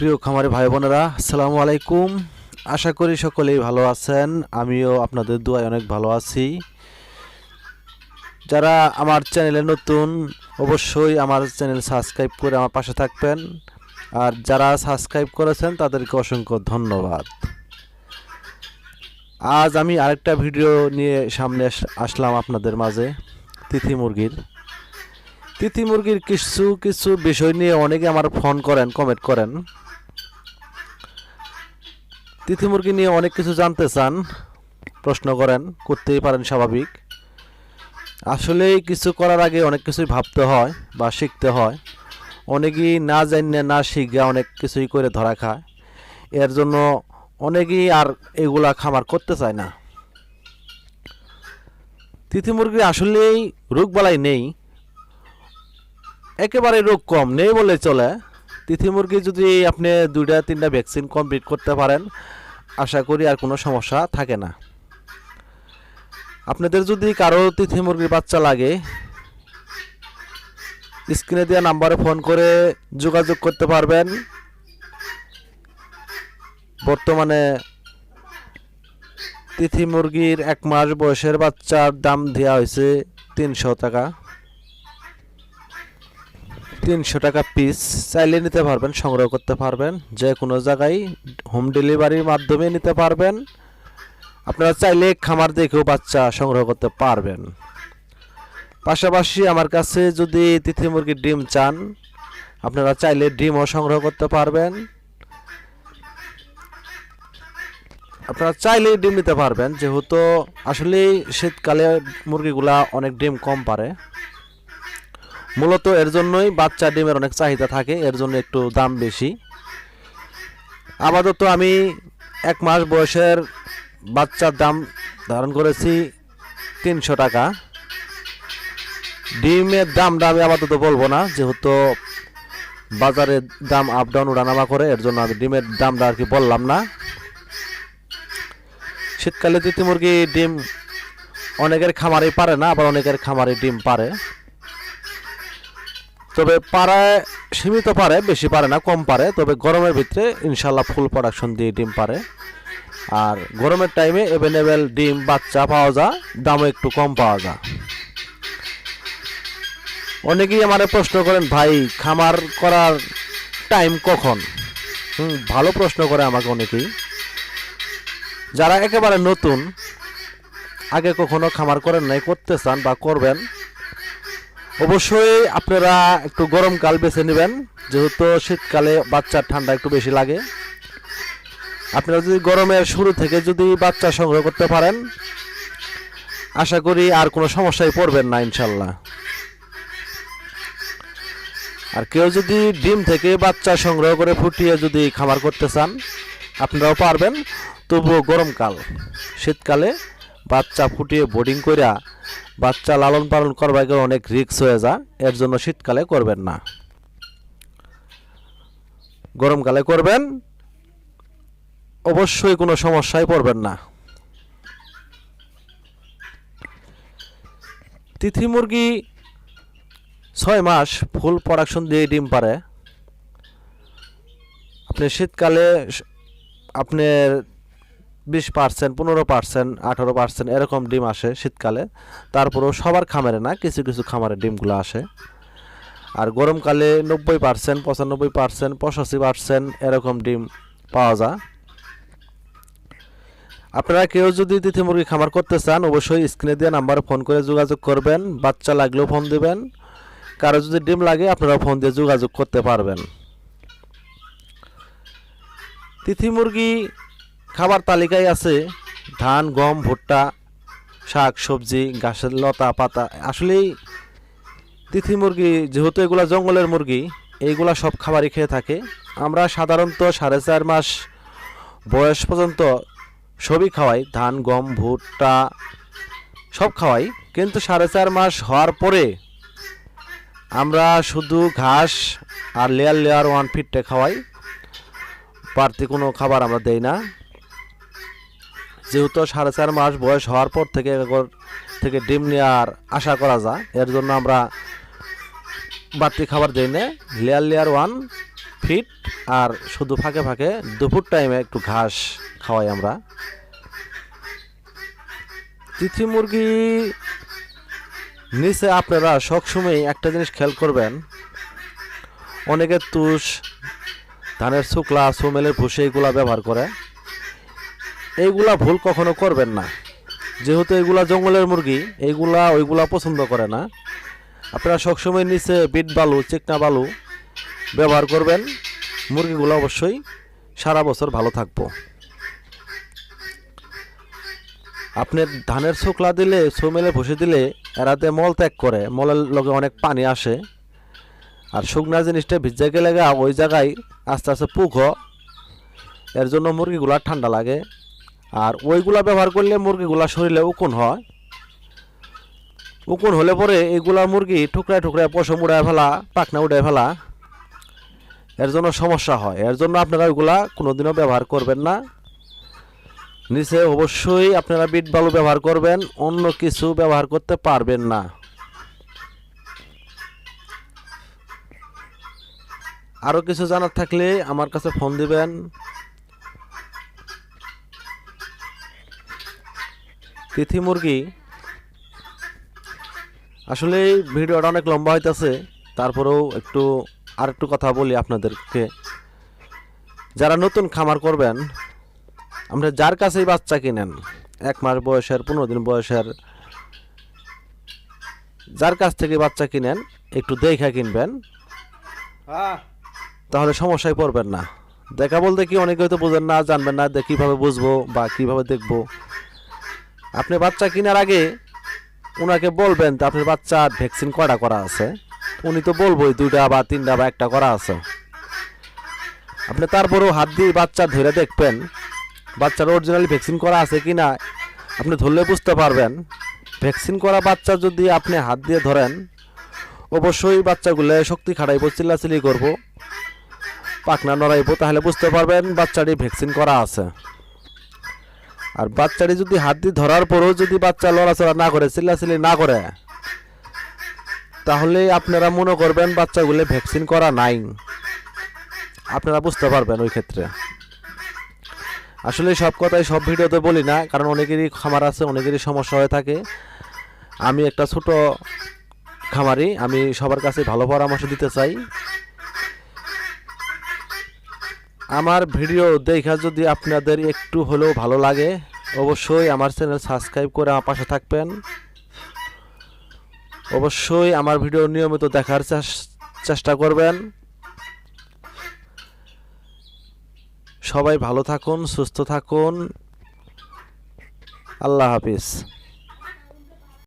প্রিয় খামারি ভাই বোনেরা আসসালামু আলাইকুম। আশা করি সকলেই ভালো আছেন। আমিও আপনাদের দুয়ায় অনেক ভালো আছি। যারা আমার চ্যানেলে নতুন, অবশ্যই আমার চ্যানেল সাবস্ক্রাইব করে আমার পাশে থাকবেন। আর যারা সাবস্ক্রাইব করেছেন, তাদেরকে অসংখ্য ধন্যবাদ। আজ আমি আরেকটা ভিডিও নিয়ে সামনে আসলাম আপনাদের মাঝে, তিথি মুরগির। তিথি মুরগির কিছু কিছু বিষয় নিয়ে অনেকে আমার ফোন করেন কমেন্ট করেন। তিথি মুরগি নিয়ে অনেক কিছু জানতে চান, প্রশ্ন করেন, করতেই পারেন স্বাভাবিক। আসলে কিছু করার আগে অনেক কিছুই ভাবতে হয় বা শিখতে হয়। অনেকেই না জানিয়ে না শিখে অনেক কিছুই করে ধরা খায়। এর জন্য অনেকেই আর এগুলা খামার করতে চায় না। তিথি মুরগি আসলেই রোগবালাই নেই। একেবারে রোগ কম নেই বলে চলে। তিথি মুরগি যদি আপনি দুইটা, তিনটা ভ্যাকসিন কমপ্লিট করতে পারেন, আশা করি আর কোনো সমস্যা থাকে না। আপনাদের যদি কারও তিথি মুরগির বাচ্চা লাগে স্ক্রিনে দেওয়া নাম্বারে ফোন করে যোগাযোগ করতে পারবেন। বর্তমানে তিথি মুরগির এক মাস বয়সের বাচ্চার দাম দেওয়া হয়েছে তিনশো টাকা। তিনশো টাকা পিস চাইলে নিতে পারবেন, সংগ্রহ করতে পারবেন। যে কোনো জায়গায় হোম ডেলিভারির মাধ্যমে নিতে পারবেন। আপনারা চাইলে খামার দেখেও বাচ্চা সংগ্রহ করতে পারবেন। পাশাপাশি আমার কাছে যদি তিথি মুরগির ডিম চান, আপনারা চাইলে ডিমও সংগ্রহ করতে পারবেন। আপনারা চাইলেই ডিম নিতে পারবেন, যেহেতু আসলে শীতকালে মুরগিগুলা অনেক ডিম কম পারে। মূলত এর জন্যই বাচ্চা ডিমের অনেক চাহিদা থাকে, এর জন্য একটু দাম বেশি। আপাতত আমি এক মাস বয়সের বাচ্চার দাম ধারণ করেছি তিনশো টাকা। ডিমের দামটা আমি আপাতত বলব না, যেহেতু বাজারের দাম আপ ডাউন ওঠানামা করে, এর জন্য আমি ডিমের দামটা আর কি বললাম না। শীতকালে তিতি মুরগি ডিম অনেকের খামারে পারে না, আবার অনেকের খামারে ডিম পারে। তবে পাড়ায়, সীমিত পারে বেশি পারে না, কম পারে তবে গরমের ভিতরে ইনশাল্লাহ ফুল প্রোডাকশন দিয়ে ডিম পারে আর গরমের টাইমে অ্যাভেলেবেল ডিম, বাচ্চা পাওয়া যায়, দামও একটু কম পাওয়া যায়। অনেকেই আমার প্রশ্ন করেন, ভাই, খামার করার টাইম কখন? হুম, ভালো প্রশ্ন করে আমাকে অনেকেই। যারা একেবারে নতুন, আগে কখনো খামার করেন নাই, করতে চান বা করবেন অবশ্যই আপনারা একটু গরমকাল বেছে নেবেন, যেহেতু শীতকালে বাচ্চার ঠান্ডা একটু বেশি লাগে। আপনারা যদি গরমের শুরু থেকে যদি বাচ্চা সংগ্রহ করতে পারেন, আশা করি আর কোনো সমস্যায় পড়বেন না, ইনশাল্লাহ। আর কেউ যদি ডিম থেকে বাচ্চা সংগ্রহ করে ফুটিয়ে যদি খামার করতে চান, আপনারাও পারবেন, তবুও গরমকাল, শীতকালে বাচ্চা ফুটিয়ে বোর্ডিং কইরা বাচ্চা লালন পালন করবার গেলে অনেক রিস্ক হয়ে যায়। এর জন্য শীতকালে করবেন না। গরমকালে করবেন। অবশ্যই কোনো সমস্যায় পড়বেন না। তিথি মুরগি ছয় মাস ফুল প্রোডাকশন দিয়ে ডিম পারে আপনি শীতকালে আপনার বিশ পার্সেন্ট, পনেরো পার্সেন্ট, আঠারো পার্সেন্ট এরকম ডিম আসে শীতকালে। তারপরেও সবার খামারে না, কিছু কিছু খামারে ডিমগুলো আসে। আর গরমকালে নব্বই পার্সেন্ট, পঁচানব্বই পার্সেন্ট, পঁচাশি পার্সেন্ট এরকম ডিম পাওয়া যায়। আপনারা কেউ যদি তিথি মুরগি খামার করতে চান, অবশ্যই স্ক্রিনে দিয়ে নাম্বারে ফোন করে যোগাযোগ করবেন, বাচ্চা লাগলেও ফোন দিবেন। কারও যদি ডিম লাগে আপনারা ফোন দিয়ে যোগাযোগ করতে পারবেন। তিথি মুরগি খাবার তালিকায় আছে ধান, গম, ভুট্টা, শাক, সবজি, গাছের লতা, পাতা। আসলেই তিথি মুরগি, যেহেতু এগুলা জঙ্গলের মুরগি, এইগুলা সব খাবারই খেয়ে থাকে। আমরা সাধারণত সাড়ে চার মাস বয়স পর্যন্ত সবই খাওয়াই, ধান, গম, ভুট্টা, সব খাওয়াই। কিন্তু সাড়ে চার মাস হওয়ার পরে আমরা শুধু ঘাস আর লেয়ার লেয়ার ওয়ান ফিটটা খাওয়াই। বাড়তি কোনো খাবার আমরা দেই না। যেহেতু সাড়ে চার মাস বয়স হওয়ার পর থেকে এগোর থেকে ডিম নেওয়ার আশা করা যায় এর জন্য আমরা বাড়তি খাবার দিই না। লেয়ার লেয়ার ওয়ান ফিট আর শুধু ফাঁকে ফাঁকে দুপুর টাইমে একটু ঘাস খাওয়াই আমরা। তিথি মুরগি নিচে আপনারা সবসময় একটা জিনিস খেয়াল করবেন। অনেকের তুষ, ধানের শুকলা, সোমেলের ভুসি এইগুলা ব্যবহার করে। এইগুলা ভুল কখনো করবেন না। যেহেতু এগুলা জঙ্গলের মুরগি, এইগুলা ওইগুলা পছন্দ করে না। আপনারা সবসময় নিচে বিট বালু, চিকনা বালু ব্যবহার করবেন। মুরগিগুলো অবশ্যই সারা বছর ভালো থাকব। আপনি ধানের শুকলা দিলে, সোমেলে ভুসি দিলে এরাতে মল ত্যাগ করে। মলের লগে অনেক পানি আসে। আর শুকনা জিনিসটা ভিজে গেলে ওই জায়গায় আস্তে আস্তে পুক। এর জন্য মুরগিগুলা ঠান্ডা লাগে। আর ওইগুলা ব্যবহার করলে মুরগিগুলা শরীরে উকুন হয়। উকুন হলে পরে এইগুলা মুরগি টুকরায় টুকরায় পশম উড়ায় ফেলা, পাখনা উড়ায় ফেলা, এর জন্য সমস্যা হয়। এর জন্য আপনারা ওইগুলা কোনোদিনও ব্যবহার করবেন না। নিচে অবশ্যই আপনারা বিট বালু ব্যবহার করবেন, অন্য কিছু ব্যবহার করতে পারবেন না। আরও কিছু জানার থাকলে আমার কাছে ফোন দিবেন। তিথি মুরগি। আসলে ভিডিওটা অনেক লম্বা হইতেছে তারপরেও একটু আর একটু কথা বলি আপনাদেরকে। যারা নতুন খামার করবেন আমরা যার কাছেই বাচ্চা কিনেন এক মাস বয়সের পনেরো দিন বয়সের যার কাছ থেকে বাচ্চা কিনেন একটু দেখা কিনবেন। তাহলে সমস্যায় পড়বেন না। দেখা বলতে কি অনেকে হয়তো বোঝেন না জানবেন না কীভাবে বুঝব বা কীভাবে দেখব। আপনি বাচ্চা কেনার আগে ওনাকে বলবেন তো আপনার বাচ্চার ভ্যাকসিন কয়টা করা আছে? উনি তো বলবোই দুইটা বা তিনটা বা একটা করা আছে। আপনি তারপরেও হাত দিয়ে বাচ্চা ধরে দেখবেন, বাচ্চার অরিজিনালি ভ্যাকসিন করা আছে কি না আপনি ধরলে বুঝতে পারবেন। ভ্যাকসিন করা বাচ্চা যদি আপনি হাত দিয়ে ধরেন, অবশ্যই বাচ্চাগুলো শক্তি খাটাইবো, চিল্লাচিল্লি করব, পাখনা নড়াইবো, তাহলে বুঝতে পারবেন বাচ্চাটি ভ্যাকসিন করা আছে। আর বাচ্চাটি যদি হাত দিয়ে ধরার পরেও যদি বাচ্চা লড়াচড়া না করে, চিল্লাচিল্লি না করে, তাহলে আপনারা মনে করবেন বাচ্চাগুলো ভ্যাকসিন করা নাই। আপনারা বুঝতে পারবেন ওই ক্ষেত্রে। আসলে সব কথাই সব ভিডিওতে বলি না, কারণ অনেকেরই খামার আছে, অনেকেরই সমস্যা হয়ে থাকে। আমি একটা ছোট খামারি, আমি সবার কাছে ভালো পরামর্শ দিতে চাই। আমার ভিডিও দেখা যদি আপনাদের একটু হলেও ভালো লাগে, অবশ্যই আমার চ্যানেল সাবস্ক্রাইব করে আমার পাশে থাকবেন। অবশ্যই আমার ভিডিও নিয়মিত দেখার চেষ্টা করবেন। সবাই ভালো থাকুন, সুস্থ থাকুন। আল্লাহ হাফিজ।